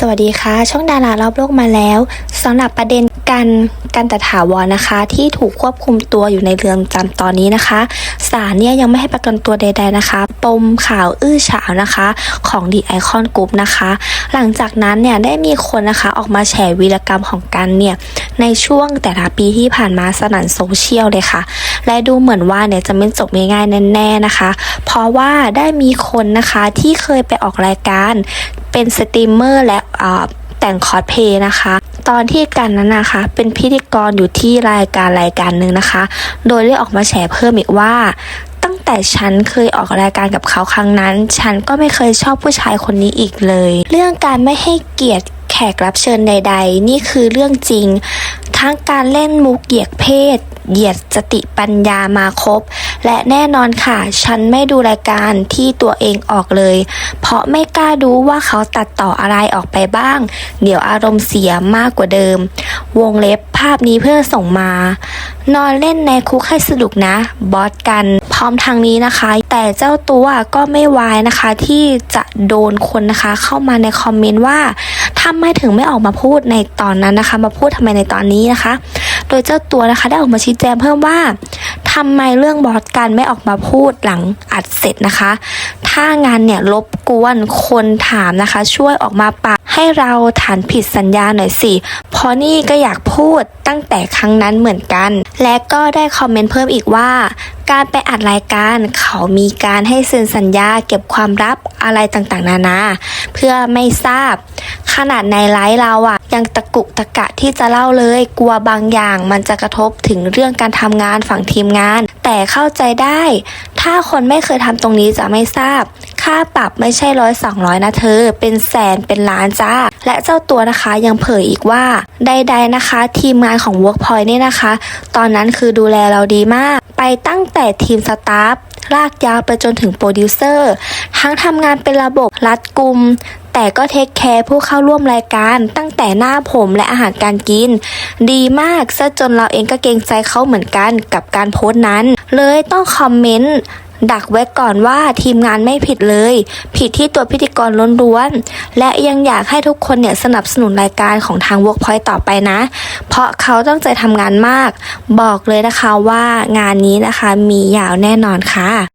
สวัสดีค่ะ ช่องดารารอบโลกมาแล้วสำหรับประเด็นการการแตถาวรนะคะ ที่ถูกควบคุมตัวอยู่ในเรือนจำตอนนี้นะคะศาลเนี่ยยังไม่ให้ประกันตัวใด ๆนะคะ ปมข่าวอื้อฉาวนะคะ ของดีไอคอนกรุ๊ปนะคะ หลังจากนั้นเนี่ยได้มีคนนะคะออกมาแฉวีรกรรมของกันเนี่ยในช่วงแต่ละปีที่ผ่านมาสนั่นโซเชียลเลยค่ะ และดูเหมือนว่าเนี่ยจะไม่จบง่ายๆแน่ๆนะคะ เพราะว่าได้มีคนนะคะที่เคยไปออกรายการ เป็นสตรีมเมอร์และแต่งคอสเพลย์นะคะ ตอนที่กันนั้นนะคะ เป็นพิธีกรอยู่ที่รายการรายการหนึ่งนะคะ โดยได้ออกมาแฉเพิ่มอีกว่าตั้งแต่ฉันเคยออกรายการกับเขาครั้งนั้น ฉันก็ไม่เคยชอบผู้ชายคนนี้อีกเลย เรื่องการไม่ให้เกียรติแขกรับเชิญใด ๆ นี่คือเรื่องจริง ทั้งการเล่นมุกเหยียดเพศ เหยียดสติปัญญามาครบ และแน่นอนค่ะ ฉันไม่ดูรายการที่ตัวเองออกเลย เพราะไม่กล้าดูว่าเขาตัดต่ออะไรออกไปบ้าง เดี๋ยวอารมณ์เสียมากกว่าเดิม วงเล็บภาพนี้เพื่อนส่งมา นอนเล่นในคุกให้สนุกนะ บอสกัน พร้อมทางนี้นะคะ แต่เจ้าตัวก็ไม่วายนะคะ ที่จะโดนคนนะคะ เข้ามาในคอมเมนต์ว่าทำไมถึงไม่ออกมาพูดในตอนนั้นนะคะ มาพูดทำไมในตอนนี้นะคะ โดยเจ้าตัวนะคะได้ออกมาชี้แจงเพิ่มว่า ทำไมเรื่องบอสกันไม่ออกมาพูดหลังอัดเสร็จนะคะ ถ้างานเนี่ยรบกวนคนถามนะคะ ช่วยออกมาปรับให้เราฐานผิดสัญญาหน่อยสิเพราะนี่ก็อยากพูดตั้งแต่ครั้งนั้นเหมือนกัน และก็ได้คอมเมนต์เพิ่มอีกว่า การไปอัดรายการเขามีการให้เซ็นสัญญาเก็บความลับอะไรต่างๆ นานา เพื่อไม่ทราบ ขนาดในไลฟ์เราอะยังตะกุกตะกะที่จะเล่าเลย กลัวบางอย่างมันจะกระทบถึงเรื่องการทำงานฝั่งทีมงาน แต่เข้าใจได้ ถ้าคนไม่เคยทำตรงนี้จะไม่ทราบ ค่าปรับไม่ใช่ร้อยสองร้อยนะเธอ เป็นแสนเป็นล้านจ้า และเจ้าตัวนะคะยังเผยอีกว่า ใด ๆนะคะ ทีมงานของ Workpoint เนี่ยนะคะ ตอนนั้นคือดูแลเราดีมาก ไปตั้งแต่ทีมสตาฟลากยาวไปจนถึงโปรดิวเซอร์ ทั้งทำงานเป็นระบบรัดกุม แต่ก็เทคแคร์ผู้เข้าร่วมรายการตั้งแต่หน้าผมและอาหารการกิน ดีมากซะจนเราเองก็เกรงใจเขาเหมือนกันกับการโพสต์นั้น เลยต้องคอมเมนต์ดักไว้ก่อนว่าทีมงานไม่ผิดเลย ผิดที่ตัวพิธีกรล้วนๆ และยังอยากให้ทุกคนเนี่ยสนับสนุนรายการของทาง Workpoint ต่อไปนะ เพราะเขาตั้งใจทำงานมาก บอกเลยนะคะว่างานนี้นะคะมียาวแน่นอนค่ะ